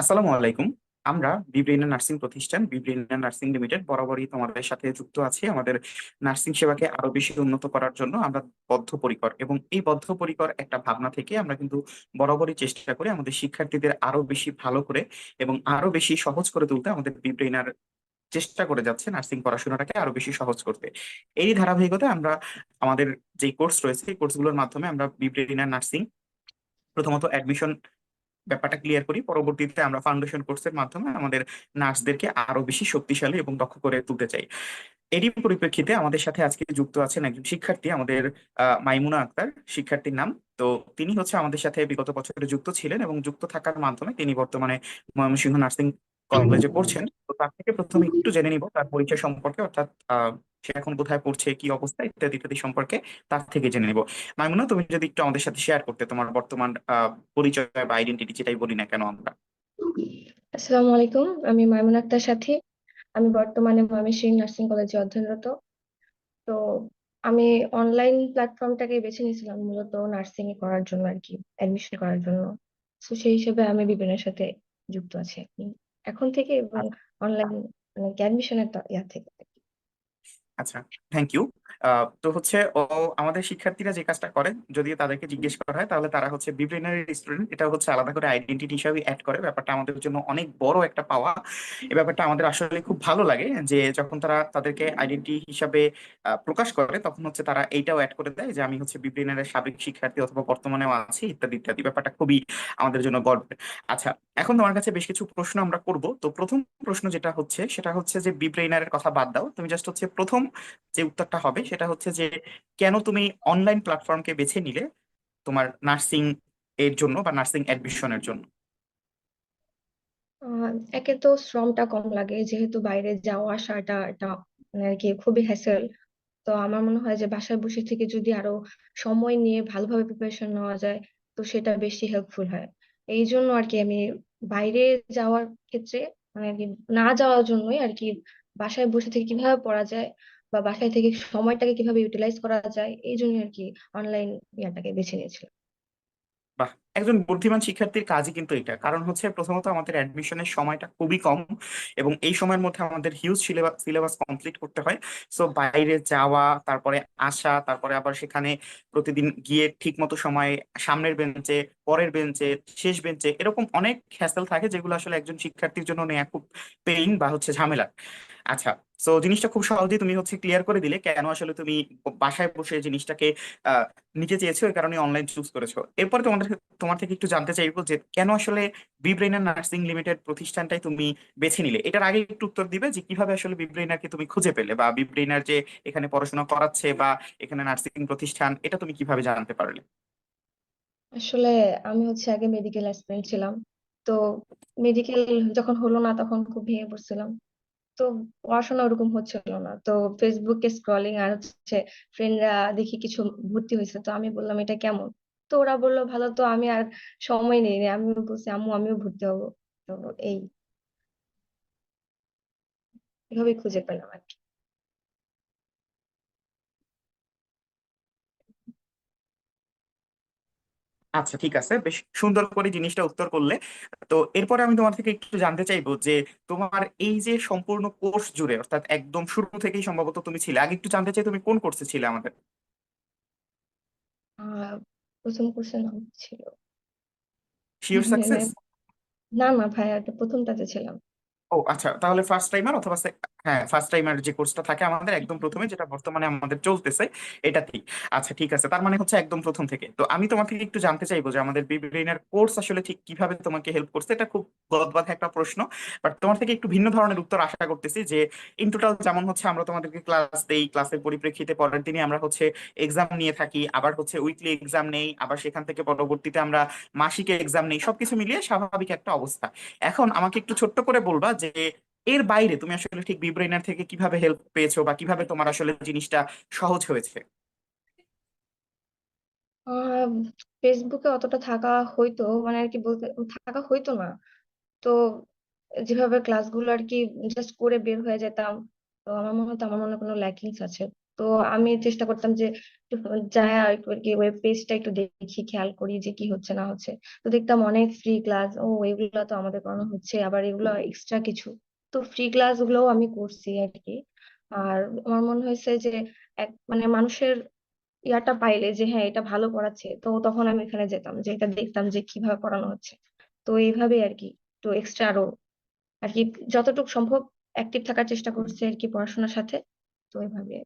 আসসালামু আলাইকুম। আমরা বিব্রেইনা নার্সিং প্রতিষ্ঠান বিব্রেইনা নার্সিং লিমিটেড বরাবরই তোমাদের সাথে যুক্ত আছি আমাদের নার্সিং সেবাকে আরও বেশি উন্নত করার জন্য। আমরা বদ্ধপরিকর এবং এই বদ্ধপরিকর একটা ভাবনা থেকে আমরা কিন্তু বরাবরই চেষ্টা করি আমাদের শিক্ষার্থীদের আরও বেশি ভালো করে এবং আরও বেশি সহজ করে তুলতে আমাদের বিব্রেইনার চেষ্টা করে যাচ্ছে নার্সিং পড়াশোনাটাকে আরও বেশি সহজ করতে। এই ধারাবাহিকতায় আমরা আমাদের যে কোর্স রয়েছে, এই কোর্সগুলোর মাধ্যমে আমরা বিব্রেইনা নার্সিং প্রথমত অ্যাডমিশন ব্যাপারটা ক্লিয়ার করি। পরবর্তীতে আমরা ফাউন্ডেশন কোর্সের মাধ্যমে আমাদের নার্সদেরকে আরও বেশি শক্তিশালী এবং দক্ষ করে তুলতে চাই। এরই পরিপ্রেক্ষিতে আমাদের সাথে আজকে যুক্ত আছেন একজন শিক্ষার্থী, আমাদের মাইমুনা আক্তার। শিক্ষার্থীর নাম। তো তিনি হচ্ছে আমাদের সাথে বিগত বছরে যুক্ত ছিলেন এবং যুক্ত থাকার মাধ্যমে তিনি বর্তমানে ময়মনসিংহ নার্সিং কলেজে পড়ছেন, তো তার থেকে প্রথমে একটু জেনে নিব তার পরিচয় সম্পর্কে, অর্থাৎ সে এখন কোথায় পড়ছে, কি অবস্থা, ইত্যাদি ইত্যাদি সম্পর্কে তার থেকে জেনে নিব। মাইমুনা, তুমি যদি একটু আমাদের সাথে শেয়ার করতে, তোমার বর্তমান পরিচয় বা আইডেন্টিটি যেটাই বলি না কেন আমরা। আসসালামু আলাইকুম, আমি মাইমুন আক্তার সাথী। আমি বর্তমানে ময়মনসিংহ নার্সিং কলেজে অধ্যয়নরত। তো আমি অনলাইন প্ল্যাটফর্মটাকে বেছে নিয়েছিলাম মূলত নার্সিং এ করার জন্য আর কি অ্যাডমিশন করার জন্য। তো সেই হিসেবে আমি বিপিনের সাথে যুক্ত আছি এখন থেকে এবং অনলাইন মানে অ্যাডমিশনের ইয়া থেকে। আচ্ছা থ্যাংক ইউ তো হচ্ছে ও আমাদের শিক্ষার্থীরা যে কাজটা করে যদি তাদেরকে জিজ্ঞেস করা হয়, তাহলে তারা হচ্ছে বিব্রেনারি স্টুডেন্ট এটা হচ্ছে আলাদা করে আইডেন্টিটি হিসাবে অ্যাড করে। ব্যাপারটা আমাদের জন্য অনেক বড় একটা পাওয়া। এ ব্যাপারটা আমাদের আসলে খুব ভালো লাগে যে যখন তারা তাদেরকে আইডেন্টি হিসাবে প্রকাশ করে, তখন হচ্ছে তারা এইটাও অ্যাড করে দেয় যে আমি হচ্ছে বিব্রেনারের সাবেক শিক্ষার্থী অথবা বর্তমানেও আছি, ইত্যাদি ইত্যাদি। ব্যাপারটা খুবই আমাদের জন্য গর্বের। আচ্ছা এখন তোমার কাছে বেশ কিছু প্রশ্ন আমরা করব। তো প্রথম প্রশ্ন যেটা হচ্ছে, সেটা হচ্ছে যে বিব্রেইনারের কথা বাদ দাও। তুমি জাস্ট হচ্ছে প্রথম যে উত্তরটা হবে সেটা হচ্ছে যে, কেন তুমি অনলাইন প্ল্যাটফর্মকে বেছে নিলে তোমার নার্সিং এর জন্য বা নার্সিং অ্যাডমিশনের জন্য? একে তো শ্রমটা কম লাগে, যেহেতু বাইরে যাওয়া আসাটা এটা মানে আর কি খুবই হ্যাসেল তো আমার মনে হয় যে বাসায় বসে থেকে যদি আরও সময় নিয়ে ভালোভাবে প্রিপারেশন নেওয়া যায়, তো সেটা বেশি হেল্পফুল হয়। এই জন্য আর কি আমি বাইরে যাওয়ার ক্ষেত্রে মানে আর কি না যাওয়ার জন্যই আর কি বাসায় বসে থেকে কীভাবে পড়া যায় বা বাসায় থেকে সময়টাকে কীভাবে ইউটিলাইজ করা যায়, এই জন্য আর কি অনলাইন ইয়াটাকে বেছে নিয়েছিলাম। বাহ! একজন বুদ্ধিমান শিক্ষার্থীর কাজই কিন্তু এটা। কারণ হচ্ছে প্রথমত আমাদের অ্যাডমিশনের সময়টা খুবই কম এবং এই সময়ের মধ্যে আমাদের হিউজ সিলেবাস সিলেবাস কমপ্লিট করতে হয়। সো বাইরে যাওয়া, তারপরে আসা, তারপরে আবার সেখানে প্রতিদিন গিয়ে ঠিক মতো সময়ে সামনের বেঞ্চে পরের বেঞ্চে শেষ বেঞ্চে এরকম অনেক হ্যাসেল থাকে যেগুলো আসলে একজন শিক্ষার্থীর জন্য নেওয়া খুব পেইন বা হচ্ছে ঝামেলা। আচ্ছা সো জিনিসটা খুব সহজেই তুমি হচ্ছে ক্লিয়ার করে দিলে কেন আসলে তুমি বাসায় বসে জিনিসটাকে নিতে চেয়েছো এই কারণে অনলাইন চুজ করেছ। এরপরে তোমাদের তোমার থেকে একটু জানতে চাইব যে কেন আসলে বিব্রেইনার নার্সিং লিমিটেড প্রতিষ্ঠানটাই তুমি বেছে নিলে? এটার আগে একটু উত্তর দিবে যে কীভাবে আসলে বিব্রেইনারকে তুমি খুঁজে পেলে বা বিব্রেইনার যে এখানে পড়াশোনা করাচ্ছে বা এখানে নার্সিং প্রতিষ্ঠান, এটা তুমি কীভাবে জানতে পারলে? আসলে আমি হচ্ছে আগে মেডিকেল অ্যাসপিরেন্ট ছিলাম। তো মেডিকেল যখন হলো না তখন খুব ভেঙে পড়ছিলাম। তো পড়াশোনা ওরকম হচ্ছিল না। তো ফেসবুকে স্ক্রলিং আর হচ্ছে ফ্রেন্ডরা দেখি কিছু ভর্তি হয়েছে, তো আমি বললাম, এটা কেমন? তো ওরা বলল, ভালো তো, আমি আর সময় নেই আমি বলছি, আম্মু, আমিও ভর্তি হব। এই। এভাবে খুঁজে পেলাম আর কি। আচ্ছা ঠিক আছে বেশ সুন্দর করে জিনিসটা উত্তর করলে। তো এরপরে আমি তোমার থেকে একটু জানতে চাইব যে তোমার এই যে সম্পূর্ণ কোর্স জুড়ে অর্থাৎ একদম শুরু থেকেই সম্ভবত তুমি ছিলে আগে একটু জানতে চাই তুমি কোন কোর্সে ছিলে আমাদের? প্রথম কোর্সের নাম ছিল। শিওর সাকসেস না না ভাইয়া প্রথমটাতে ছিলাম। ও আচ্ছা তাহলে ফার্স্ট টাইমার অথবা হ্যাঁ ফার্স্ট টাইমার যে কোর্সটা থাকে আমাদের একদম প্রথমে, যেটা বর্তমানে আমাদের চলতেছে, এটাতেই। আচ্ছা ঠিক আছে। তার মানে হচ্ছে একদম প্রথম থেকে। তো আমি তোমার থেকে একটু জানতে চাইব যে আমাদের বিব্রেইনার কোর্স আসলে ঠিক কীভাবে তোমাকে হেল্প করছে, এটা খুব গদবাধা একটা প্রশ্ন। বাট তোমার থেকে একটু ভিন্ন ধরনের উত্তর আশা করতেছি যে ইন টোটাল যেমন হচ্ছে আমরা তোমাদেরকে ক্লাস দেই ক্লাসের পরিপ্রেক্ষিতে পরের দিনই আমরা হচ্ছে এক্সাম নিয়ে থাকি, আবার হচ্ছে উইকলি এক্সাম নেই, আবার সেখান থেকে পরবর্তীতে আমরা মাসিক এক্সাম নেই, সবকিছু মিলিয়ে স্বাভাবিক একটা অবস্থা। এখন আমাকে একটু ছোট্ট করে বলবা যে এর বাইরে তুমি আসলে ঠিক বিব্রেইনার থেকে কীভাবে হেল্প পেয়েছ বা কীভাবে তোমার আসলে জিনিসটা সহজ হয়েছে? ফেসবুকে অতটা থাকা হইতো মানে আর কি বলতে, থাকা হইতো না। তো যেভাবে ক্লাসগুলো আর কি জাস্ট করে বের হয়ে যেতাম, তো আমার মনে হতো আমার মনে কোনো ল্যাকিংস আছে। তো আমি চেষ্টা করতাম যে যায় আর কি ওয়েব পেজটা একটু দেখি, খেয়াল করি যে কি হচ্ছে না হচ্ছে। তো দেখতাম অনেক ফ্রি ক্লাস ও এগুলো তো আমাদের করানো হচ্ছে, আবার এগুলো এক্সট্রা কিছু। তো ফ্রি ক্লাস গুলোও আমি করছি আর কি আর আমার মনে হয়েছে যে এক মানে মানুষের ইয়াটা পাইলে যে হ্যাঁ এটা ভালো পড়াচ্ছে, তো তখন আমি এখানে যেতাম, যে এটা দেখতাম যে কীভাবে পড়ানো হচ্ছে। তো এইভাবে আর কি তো এক্সট্রা আরও আর কি যতটুকু সম্ভব অ্যাক্টিভ থাকার চেষ্টা করছি আর কি পড়াশোনার সাথে, তো এইভাবে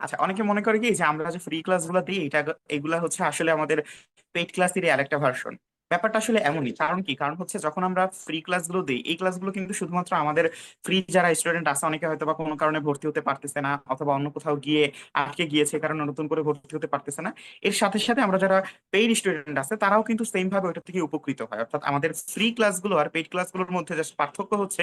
আচ্ছা অনেকে মনে করে কি যে আমরা যে ফ্রি ক্লাসগুলো দিই, এটা এগুলা হচ্ছে আসলে আমাদের পেইড ক্লাসেরই আরেকটা ভার্সন ব্যাপারটা আসলে এমনই। কারণ কি? কারণ হচ্ছে যখন আমরা ফ্রি ক্লাসগুলো দিই, এই ক্লাসগুলো কিন্তু শুধুমাত্র আমাদের ফ্রি যারা স্টুডেন্ট আছে, অনেকে হয়তো বা কোনো কারণে ভর্তি হতে পারতেছে না অথবা অন্য কোথাও গিয়ে আটকে গিয়েছে, কারণে নতুন করে ভর্তি হতে পারতেছে না। এর সাথে সাথে আমরা যারা পেইড স্টুডেন্ট আছে, তারাও কিন্তু সেম ভাবে ওটা থেকে উপকৃত হয়। অর্থাৎ আমাদের ফ্রি ক্লাসগুলো আর পেইড ক্লাসগুলোর মধ্যে জাস্ট পার্থক্য হচ্ছে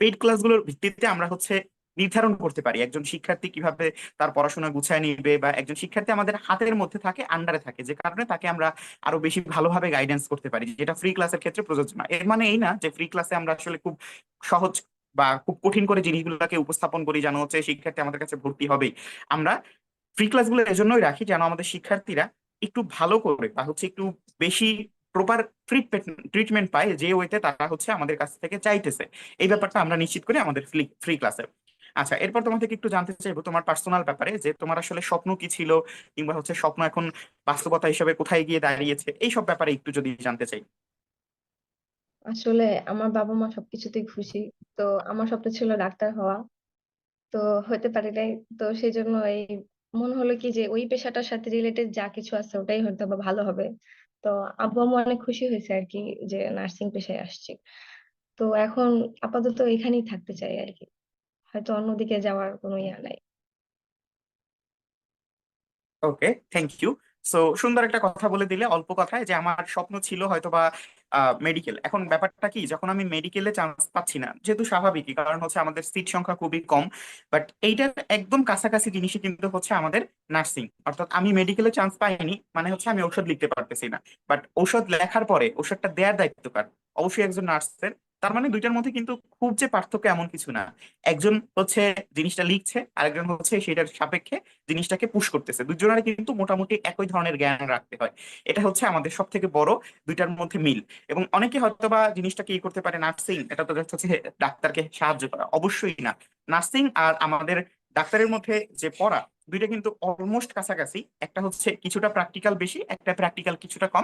পেইড ক্লাসগুলোর ভিত্তিতে আমরা হচ্ছে নির্ধারণ করতে পারি। একজন শিক্ষার্থী কীভাবে তার পড়াশোনা গুছায় নিবে বা একজন শিক্ষার্থী আমাদের হাতের মধ্যে থাকে আন্ডারে থাকে। যে কারণে তাকে আমরা আরও বেশি ভালোভাবে গাইডেন্স করতে পারি, যেটা ফ্রি ক্লাসের ক্ষেত্রে প্রযোজ্য না। এর মানে এই না যে ফ্রি ক্লাসে আমরা আসলে খুব সহজ বা খুব কঠিন করে জিনিসগুলোকে উপস্থাপন করি, যেন হচ্ছে শিক্ষার্থী আমাদের কাছে ভর্তি হবেই। আমরা ফ্রি ক্লাসগুলো এজন্যই রাখি যেন আমাদের শিক্ষার্থীরা একটু ভালো করে বা হচ্ছে একটু বেশি প্রপার ট্রিটমেন্ট পায় যে ওয়েতে তারা হচ্ছে আমাদের কাছ থেকে চাইতেছে। এই ব্যাপারটা আমরা নিশ্চিত করি আমাদের ফ্রি ক্লাসে আচ্ছা এরপর তোমার থেকে একটু জানতে চাইব তোমার পার্সোনাল ব্যাপারে যে তোমার আসলে স্বপ্ন কি ছিল কিংবা হচ্ছে স্বপ্ন এখন বাস্তবতা হিসেবে কোথায় গিয়ে দাঁড়িয়েছে এই সব ব্যাপারে একটু যদি জানতে চাই। আসলে আমার বাবা মা সবকিছুতেই খুশি। তো আমার স্বপ্ন ছিল ডাক্তার হওয়া। তো হতে পারি নাই। তো সেই জন্য এই মনে হলো কি যে ওই পেশাটার সাথে রিলেটেড যা কিছু আছে ওটাই হয়তো বা ভালো হবে। তো আব্বু আম্মু অনেক খুশি হয়েছে আর কি যে নার্সিং পেশায় আসছি। তো এখন আপাতত এখানেই থাকতে চাই আর কি। হয়তো অন্যদিকে যাওয়ার কোনো ইয়া নাই। ওকে থ্যাংক ইউ সো সুন্দর একটা কথা বলে দিলে অল্প কথায় যে আমার স্বপ্ন ছিল হয়তো বা মেডিকেল এখন ব্যাপারটা কি, যখন আমি মেডিকেলে চান্স পাচ্ছি না, যেহেতু স্বাভাবিকই, কারণ হচ্ছে আমাদের সিট সংখ্যা খুবই কম বাট এইটার একদম কাছাকাছি জিনিসই কিন্তু হচ্ছে আমাদের নার্সিং অর্থাৎ আমি মেডিকেলে চান্স পাইনি মানে হচ্ছে আমি ঔষধ লিখতে পারতেছি না। বাট ঔষধ লেখার পরে, ঔষধটা দেওয়ার দায়িত্ব কার? অবশ্যই একজন নার্সের তার মানে দুইটার মধ্যে কিন্তু খুব যে পার্থক্য এমন কিছু না। একজন হচ্ছে জিনিসটা লিখছে, আরেকজন হচ্ছে সেটার সাপেক্ষে জিনিসটাকে পুশ করতেছে। দুজনের কিন্তু মোটামুটি একই ধরনের জ্ঞান রাখতে হয়। এটা হচ্ছে আমাদের সব থেকে বড় দুইটার মধ্যে মিল। এবং অনেকে হয়তো বা জিনিসটাকে ই করতে পারে নার্সিং, এটা তো হচ্ছে ডাক্তারকে সাহায্য করা। অবশ্যই না। নার্সিং আর আমাদের ডাক্তারের মধ্যে যে পড়া দুইটা কিন্তু অলমোস্ট কাছাকাছি, একটা হচ্ছে কিছুটা প্র্যাকটিক্যাল বেশি, একটা প্র্যাকটিক্যাল কিছুটা কম।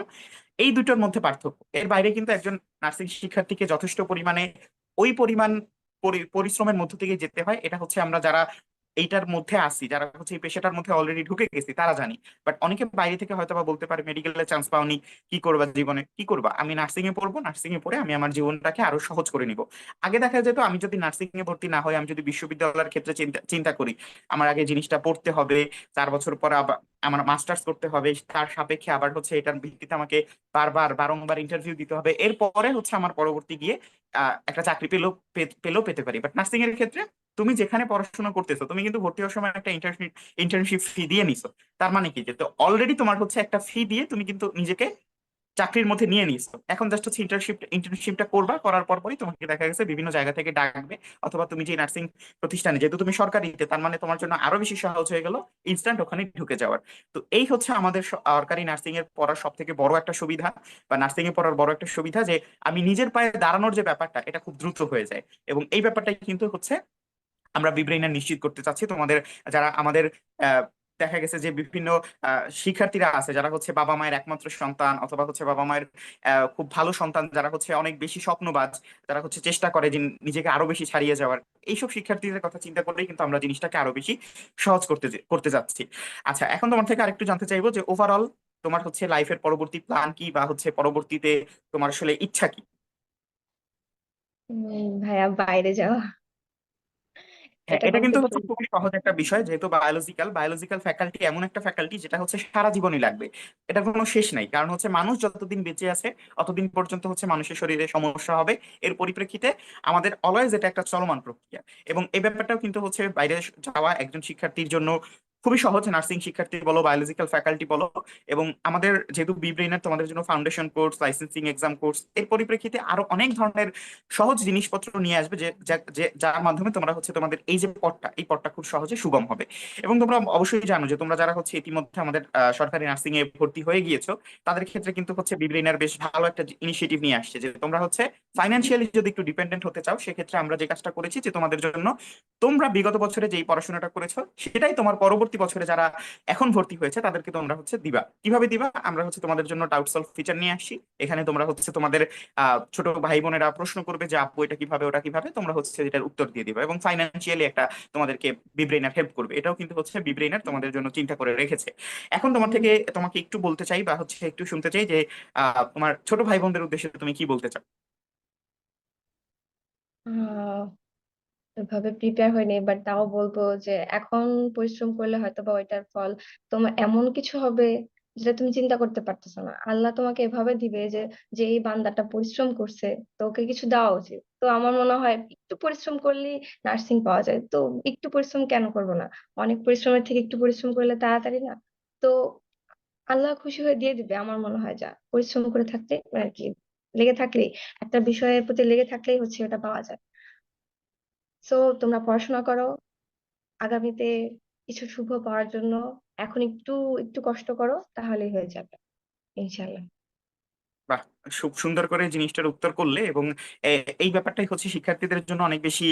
এই দুটোর মধ্যে পার্থক্য। এর বাইরে কিন্তু একজন নার্সিং শিক্ষার্থীকে যথেষ্ট পরিমাণে ওই পরিমাণ পরি- পরিশ্রমের মধ্য থেকে যেতে হয়। এটা হচ্ছে আমরা যারা এইটার মধ্যে আসি যারা হচ্ছে এই পেশাটার মধ্যে অলরেডি ঢুকে গেছি, তারা জানি। বাট অনেকে বাইরে থেকে হয়তো বা বলতে পারে মেডিকেলে চান্স পাওনি, কি করবা জীবনে? কি করবা? আমি নার্সিং এ পড়ব নার্সিং এ পড়ে আমি আমার জীবনটাকে আরও সহজ করে নিব। আগে দেখা যেত আমি যদি নার্সিং এ ভর্তি না হয় আমি যদি বিশ্ববিদ্যালয়ের ক্ষেত্রে চিন্তা করি, আমার আগে জিনিসটা পড়তে হবে, চার বছর পর আবার আমার মাস্টার্স করতে হবে, তার সাপেক্ষে আবার হচ্ছে এটার ভিত্তিতে আমাকে বারবার, বারংবার ইন্টারভিউ দিতে হবে। এরপরে হচ্ছে আমার পরবর্তী গিয়ে একটা চাকরি পেলেও পেলেও পেতে পারি। বাট নার্সিং এর ক্ষেত্রে তুমি যেখানে পড়াশোনা করতেছো, তুমি কিন্তু ভর্তি হওয়ার সময় একটা ইন্টার্নশিপ ফি দিয়ে নিছো। তার মানে কি? যে তো অলরেডি তোমার হচ্ছে একটা ফি দিয়ে তুমি কিন্তু নিজেকে চাকরির মধ্যে নিয়ে নিছো। এখন জাস্ট হচ্ছে ইন্টার্নশিপ ইন্টার্নশিপটা করবা, করার পর পরই তোমাকে দেখা গেছে বিভিন্ন জায়গা থেকে ডাকবে, অথবা তুমি যে নার্সিং প্রতিষ্ঠানে, যেহেতু তুমি সরকারিতে, তার মানে তোমার জন্য আরও বেশি সহজ হয়ে গেল ইনস্ট্যান্ট ওখানে ঢুকে যাওয়ার। তো এই হচ্ছে আমাদের সরকারি নার্সিং এর পড়ার সব থেকে বড় একটা সুবিধা, বা নার্সিং এ পড়ার বড় একটা সুবিধা যে আমি নিজের পায়ে দাঁড়ানোর যে ব্যাপারটা, এটা খুব দ্রুত হয়ে যায়। এবং এই ব্যাপারটাই কিন্তু হচ্ছে আমরা বিব্রেইনার নিশ্চিত করতে চাচ্ছি। তোমাদের, যারা আমাদের দেখা গেছে যে বিভিন্ন শিক্ষার্থীরা আছে, যারা হচ্ছে বাবা মায়ের একমাত্র সন্তান অথবা হচ্ছে বাবা মায়ের খুব ভালো সন্তান, যারা হচ্ছে অনেক বেশি স্বপ্নবাজ, যারা হচ্ছে চেষ্টা করে যে নিজেকে আরও বেশি ছাড়িয়ে যাওয়ার, এইসব শিক্ষার্থীদের কথা চিন্তা করলেই কিন্তু আমরা জিনিসটাকে আরও বেশি সহজ করতে করতে যাচ্ছি। আচ্ছা এখন তোমার থেকে আরেকটু জানতে চাইব যে ওভারঅল তোমার হচ্ছে লাইফের পরবর্তী প্ল্যান কি বা হচ্ছে পরবর্তীতে তোমার আসলে ইচ্ছা কি? ভাইয়া বাইরে যাওয়া। হ্যাঁ এটা কিন্তু খুবই সহজ একটা বিষয় যেহেতু বায়োলজিক্যাল বায়োলজিক্যাল ফ্যাকাল্টি এমন একটা ফ্যাকাল্টি যেটা হচ্ছে সারা জীবনই লাগবে। এটা কোনো শেষ নাই কারণ হচ্ছে মানুষ যতদিন বেঁচে আছে অতদিন পর্যন্ত হচ্ছে মানুষের শরীরে সমস্যা হবে। এর পরিপ্রেক্ষিতে আমাদের অলওয়েজ এটা একটা চলমান প্রক্রিয়া। এবং এই ব্যাপারটাও কিন্তু হচ্ছে বাইরে যাওয়া একজন শিক্ষার্থীর জন্য খুবই সহজ নার্সিং শিক্ষার্থী বলো বায়োলজিক্যাল ফ্যাকাল্টি বলো, এবং আমাদের যেহেতু বি তোমাদের জন্য foundation course licensing exam course এর পরিপ্রেক্ষিতে আরও অনেক ধরনের সহজ জিনিসপত্র নিয়ে আসবে যে যার মাধ্যমে তোমরা হচ্ছে তোমাদের এই যে পথটা, এই পথটা খুব সহজে সুগম হবে। এবং তোমরা অবশ্যই জানো যে, তোমরা যারা হচ্ছে ইতিমধ্যে আমাদের সরকারি নার্সিং এ ভর্তি হয়ে গিয়েছো, তাদের ক্ষেত্রে কিন্তু হচ্ছে বি ব্রেইনার বেশ ভালো একটা ইনিশিয়েটিভ নিয়ে আসছে যে, তোমরা হচ্ছে ফাইন্যান্সিয়ালি যদি একটু ডিপেন্ডেন্ট হতে চাও, সেক্ষেত্রে আমরা যে কাজটা করেছি যে, তোমাদের জন্য তোমরা বিগত বছরে যেই পড়াশোনাটা করেছ, সেটাই তোমার পরবর্তী বছরে যারা এখন ভর্তি হয়েছে, তাদেরকে তোমরা হচ্ছে দিবা। কীভাবে দিবা? আমরা হচ্ছে তোমাদের জন্য ডাউট সলভ ফিচার নিয়ে আসি। এখানে তোমরা হচ্ছে তোমাদের ছোট ভাই বোনেরা প্রশ্ন করবে যে, আপু, এটা কীভাবে, ওটা কীভাবে? তোমরা হচ্ছে এটার উত্তর দিয়ে দিবা এবং ফাইন্যান্সিয়ালি একটা তোমাদেরকে বিব্রেইনার হেল্প করবে। এটাও কিন্তু হচ্ছে বিব্রেইনার তোমাদের জন্য চিন্তা করে রেখেছে। এখন তোমার থেকে তোমাকে একটু বলতে চাই বা হচ্ছে একটু শুনতে চাই যে তোমার ছোট ভাই বোনদের উদ্দেশ্যে তুমি কি বলতে চাও? এভাবে প্রিপেয়ার হয়নি বাট তাও বলব যে এখন পরিশ্রম করলে হয়তো বা ওইটার ফল। তোমার এমন কিছু হবে যেটা তুমি চিন্তা করতে পারতেছো না। আল্লাহ তোমাকে এভাবে দিবে যে যে এই বান্দাটা পরিশ্রম করছে, তো ওকে কিছু দেওয়া উচিত। তো আমার মনে হয় একটু পরিশ্রম করলেই নার্সিং পাওয়া যায়। তো একটু পরিশ্রম কেন করব না? অনেক পরিশ্রমের থেকে একটু পরিশ্রম করলে তাড়াতাড়ি না? তো আল্লাহ খুশি হয়ে দিয়ে দিবে আমার মনে হয় যা। পরিশ্রম করে থাকতে আর কি, লেগে থাকলেই। একটা বিষয়ের প্রতি লেগে থাকলেই হচ্ছে ওটা পাওয়া যায়। সো তোমরা পড়াশোনা করো। আগামীতে কিছু শুভ পাওয়ার জন্য এখন একটু একটু কষ্ট করো, তাহলেই হয়ে যাবে ইনশাল্লাহ বাহ খুব সুন্দর করে জিনিসটার উত্তর করলে এবং এই ব্যাপারটাই হচ্ছে শিক্ষার্থীদের জন্য অনেক বেশি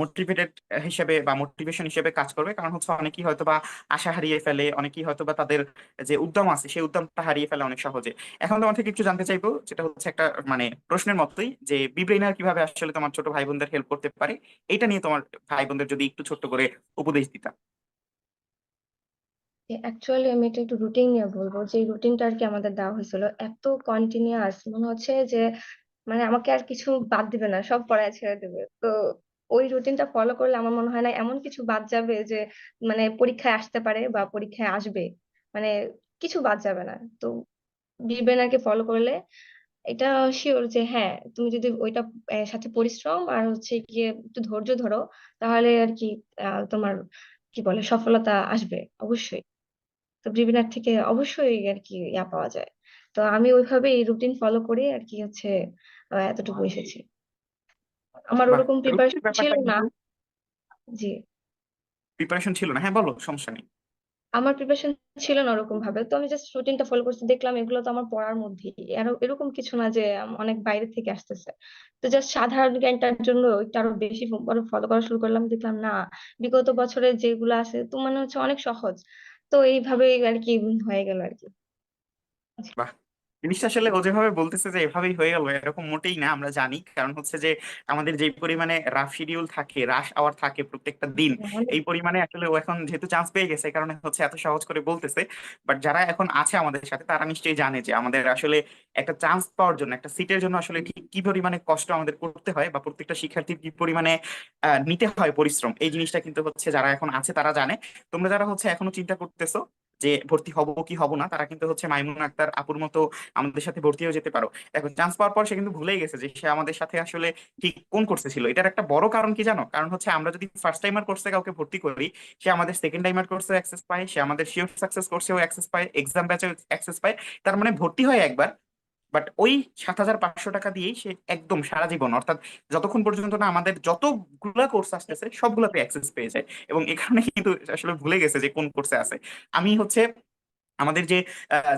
মোটিভেটেড হিসেবে বা মোটিভেশন হিসেবে কাজ করবে। কারণ হচ্ছে অনেকেই হয়তো বা আশা হারিয়ে ফেলে, অনেকেই হয়তো বা তাদের যে উদ্যম আছে, সেই উদ্যমটা হারিয়ে ফেলে অনেক সহজে। এখন তোমার থেকে একটু জানতে চাইব, যেটা হচ্ছে একটা মানে প্রশ্নের মতোই যে বিব্রেইনার কীভাবে আসলে তোমার ছোট ভাই বোনদের হেল্প করতে পারে, এটা নিয়ে তোমার ভাই বোনদের যদি একটু ছোট্ট করে উপদেশ দিতা অ্যাকচুয়ালি আমি এটা একটু রুটিন নিয়ে বলব যে রুটিনটা আর কি আমাদের দেওয়া হয়েছিল। এত কন্টিনিউয়াস মনে হচ্ছে যে মানে আমাকে আর কিছু বাদ দিবে না, সব পড়ায় ছেড়ে দেবে। তো ওই রুটিনটা ফলো করলে আমার মনে হয় না এমন কিছু বাদ যাবে যে মানে পরীক্ষায় আসতে পারে বা পরীক্ষায় আসবে। মানে কিছু বাদ যাবে না। তো বিবেনাকে ফলো করলে। এটা শিওর যে হ্যাঁ তুমি যদি ওইটা সাথে পরিশ্রম আর হচ্ছে গিয়ে একটু ধৈর্য ধরো, তাহলে আর কি তোমার কি বলে সফলতা আসবে অবশ্যই। তো বিবেনার থেকে অবশ্যই আর কি ইয়া পাওয়া যায়। তো আমি ওইভাবে এই রুটিন ফলো করে আর কি হচ্ছে এতটুকু এসেছি। আমার ওরকম প্রিপারেশন ছিল না। জি। প্রিপারেশন ছিল না। হ্যাঁ বলো সমস্যা নেই। আমার প্রিপারেশন ছিল না ওরকম ভাবে তো আমি জাস্ট রুটিনটা ফলো করছি দেখলাম এগুলো তো আমার পড়ার মধ্যেই। এর- এরকম কিছু না যে অনেক বাইরে থেকে আসতেছে। তো জাস্ট সাধারণ জ্ঞানটার জন্য একটু আরও বেশি ফলো করা শুরু করলাম। দেখলাম না বিগত বছরের যেগুলো আছে তো মানে হচ্ছে অনেক সহজ। তো এইভাবেই আর কি হয়ে গেল আর কি বাহ! জিনিসটা আসলে ও যেভাবে বলতেছে যে এভাবেই হয়ে গেল এরকম মোটেই না আমরা জানি। কারণ হচ্ছে যে আমাদের যে পরিমাণে রাফ শিডিউল থাকে রাশ আওয়ার থাকে প্রত্যেকটা দিন এই পরিমাণে আসলে ও এখন যেহেতু চান্স পেয়ে গেছে কারণে হচ্ছে এত সহজ করে বলতেছে। বাট যারা এখন আছে আমাদের সাথে তারা নিশ্চয়ই জানে যে আমাদের আসলে একটা চান্স পাওয়ার জন্য একটা সিটের জন্য আসলে ঠিক কি পরিমাণে কষ্ট আমাদের করতে হয় বা প্রত্যেকটা শিক্ষার্থীর কি পরিমাণে আহ, নিতে হয় পরিশ্রম। এই জিনিসটা কিন্তু হচ্ছে যারা এখন আছে তারা জানে। তোমরা যারা হচ্ছে এখনও চিন্তা করতেছো যে ভর্তি হব কি হব না, তারা কিন্তু হচ্ছে মাইমুন আক্তার আপুর মতো আমাদের সাথে ভর্তি হয়ে যেতে পারো। এখন চান্স পাওয়ার পর সে কিন্তু ভুলেই গেছে যে সে আমাদের সাথে আসলে ঠিক কোন কোর্সে ছিল। এটার একটা বড় কারণ কি জানো? কারণ হচ্ছে আমরা যদি ফার্স্ট টাইমার কোর্সে কাউকে ভর্তি করি, সে আমাদের সেকেন্ড টাইমার কোর্সে অ্যাক্সেস পায়, সে আমাদের শিওর সাকসেস কোর্সেও অ্যাক্সেস পায় এক্সাম ব্যাচেও অ্যাক্সেস পায়। তার মানে ভর্তি হয় একবার বাট ওই সাত হাজার পাঁচশো টাকা দিয়েই সে একদম সারা জীবন, অর্থাৎ যতক্ষণ পর্যন্ত না আমাদের যতগুলা কোর্স আসতেছে, সবগুলোতে অ্যাক্সেস পেয়ে যায়। এবং এখানে কিন্তু আসলে ভুলে গেছে যে কোন কোর্সে আছে। আমি হচ্ছে আমাদের যে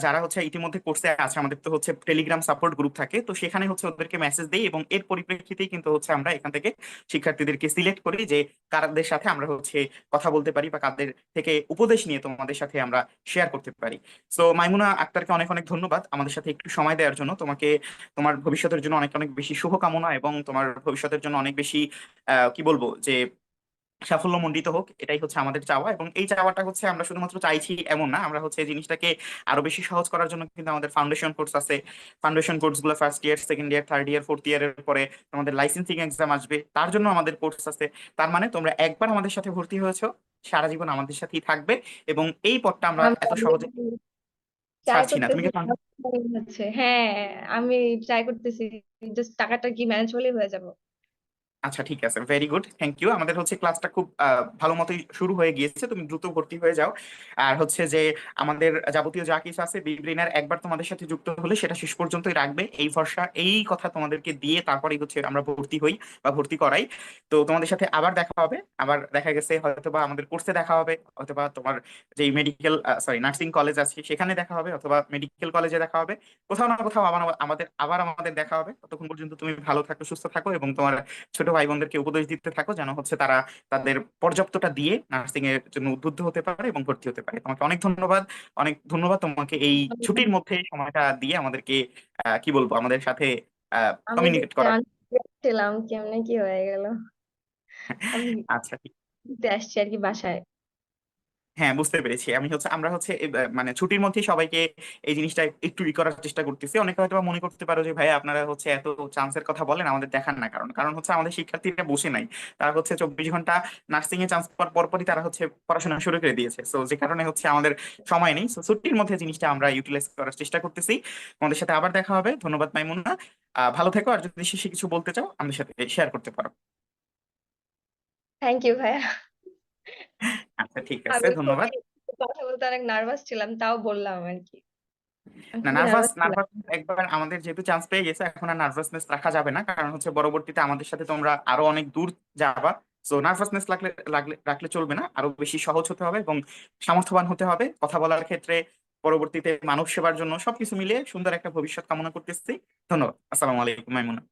যারা হচ্ছে ইতিমধ্যে কোর্সে আছে, আমাদের তো হচ্ছে টেলিগ্রাম সাপোর্ট গ্রুপ থাকে। তো সেখানে হচ্ছে ওদেরকে মেসেজ দেই এবং এর পরিপ্রেক্ষিতেই কিন্তু হচ্ছে আমরা এখান থেকে শিক্ষার্থীদেরকে সিলেক্ট করি যে, কাদের সাথে আমরা হচ্ছে কথা বলতে পারি বা কাদের থেকে উপদেশ নিয়ে তোমাদের সাথে আমরা শেয়ার করতে পারি। সো মাইমুনা আক্তারকে অনেক অনেক ধন্যবাদ আমাদের সাথে একটু সময় দেওয়ার জন্য। তোমাকে, তোমার ভবিষ্যতের জন্য অনেক অনেক বেশি শুভকামনা এবং তোমার ভবিষ্যতের জন্য অনেক বেশি কি বলব যে সাফল্যমণ্ডিত হোক এটাই হচ্ছে আমাদের চাওয়া এবং এই চাওয়াটা হচ্ছে আমরা শুধুমাত্র চাইছি এমন না আমরা হচ্ছে এই জিনিসটাকে আরও বেশি সহজ করার জন্য কিন্তু আমাদের ফাউন্ডেশন কোর্স আছে। ফাউন্ডেশন কোর্সগুলো first year second year third year fourth ইয়ারের পরে তোমাদের লাইসেন্সিং এক্সাম আসবে তার জন্য আমাদের কোর্স আছে। তার মানে তোমরা একবার আমাদের সাথে ভর্তি হয়েছো সারা জীবন আমাদের সাথেই থাকবে এবং এই পথটা আমরা এত সহজে ছাড়ছি না। তুমি কি হ্যাঁ আমি ট্রাই করতেছি জাস্ট টাকাটা কি ম্যানেজ হলেই হয়ে যাবে। আচ্ছা ঠিক আছে। ভেরি গুড থ্যাংক ইউ আমাদের হচ্ছে ক্লাসটা খুব ভালো মতোই শুরু হয়ে গিয়েছে। তুমি দ্রুত ভর্তি হয়ে যাও। আর হচ্ছে যে, আমাদের যাবতীয় যা কিছু আছে বিব্রেনার একবার তোমাদের সাথে যুক্ত হলে সেটা শেষ পর্যন্তই রাখবে। এই ভরসা, এই কথা তোমাদেরকে দিয়ে তারপরেই হচ্ছে আমরা ভর্তি হই বা ভর্তি করাই। তো তোমাদের সাথে আবার দেখা হবে। আবার দেখা গেছে, হয়তোবা আমাদের কোর্সে দেখা হবে অথবা তোমার যে মেডিকেল সরি নার্সিং কলেজ আছে, সেখানে দেখা হবে, অথবা মেডিকেল কলেজে দেখা হবে। কোথাও না কোথাও আবার আমাদের আবার আমাদের দেখা হবে। ততক্ষণ পর্যন্ত তুমি ভালো থাকো, সুস্থ থাকো এবং তোমার ছোট ভাই বোনদেরকে উপদেশ দিতে থাকো যেন হচ্ছে তারা তাদের পর্যাপ্তটা দিয়ে নার্সিং এর জন্য উদ্বুদ্ধ হতে পারে এবং ভর্তি হতে পারে। তোমাকে অনেক ধন্যবাদ। অনেক ধন্যবাদ তোমাকে এই ছুটির মধ্যে সময়টা দিয়ে আমাদেরকে কি বলব আমাদের সাথে কমিউনিকেট করার। ছিলাম কেমনে কি হয়ে গেল। আচ্ছা ঠিক। আছে আসছি আর কি বাসায়। হ্যাঁ বুঝতে পেরেছি। আমি হচ্ছে আমরা হচ্ছে মানে ছুটির মধ্যেই সবাইকে এই জিনিসটা একটু ই করার চেষ্টা করতেছি। অনেকে হয়তো বা মনে করতে পারো যে ভাই আপনারা হচ্ছে এত চান্সের কথা বলেন আমাদের দেখার না কারণ। কারণ হচ্ছে আমাদের শিক্ষার্থীরা বসে নাই। তারা হচ্ছে চব্বিশ ঘণ্টা নার্সিং এ চান্স পাওয়ার পরপরই তারা হচ্ছে পড়াশোনা শুরু করে দিয়েছে। সো যে কারণে হচ্ছে আমাদের সময় নেই। সো ছুটির মধ্যে জিনিসটা আমরা ইউটিলাইজ করার চেষ্টা করতেছি। আমাদের সাথে আবার দেখা হবে। ধন্যবাদ মাইমুনা আহ, ভালো থেকো। আর যদি শেষে কিছু বলতে চাও আমাদের সাথে শেয়ার করতে পারো। থ্যাংক ইউ ভাইয়া। আচ্ছা ঠিক আছে ধন্যবাদ। কথা বলতে অনেক নার্ভাস ছিলাম তাও বললাম আর কি। না নার্ভাস নার্ভাস একবার আমাদের যেহেতু চান্স পেয়ে গেছে এখন আর নার্ভাসনেস রাখা যাবে না কারণ হচ্ছে পরবর্তীতে আমাদের সাথে তোমরা আরও অনেক দূর যাবা। সো নার্ভাসনেস লাগলে লাগলে রাখলে চলবে না আরও বেশি সহজ হতে হবে এবং সামর্থ্যবান হতে হবে। কথা বলার ক্ষেত্রে পরবর্তীতে মানব সেবার জন্য সবকিছু মিলিয়ে সুন্দর একটা ভবিষ্যৎ কামনা করতেছি। ধন্যবাদ। আসসালামু আলাইকুম মাইমুনা।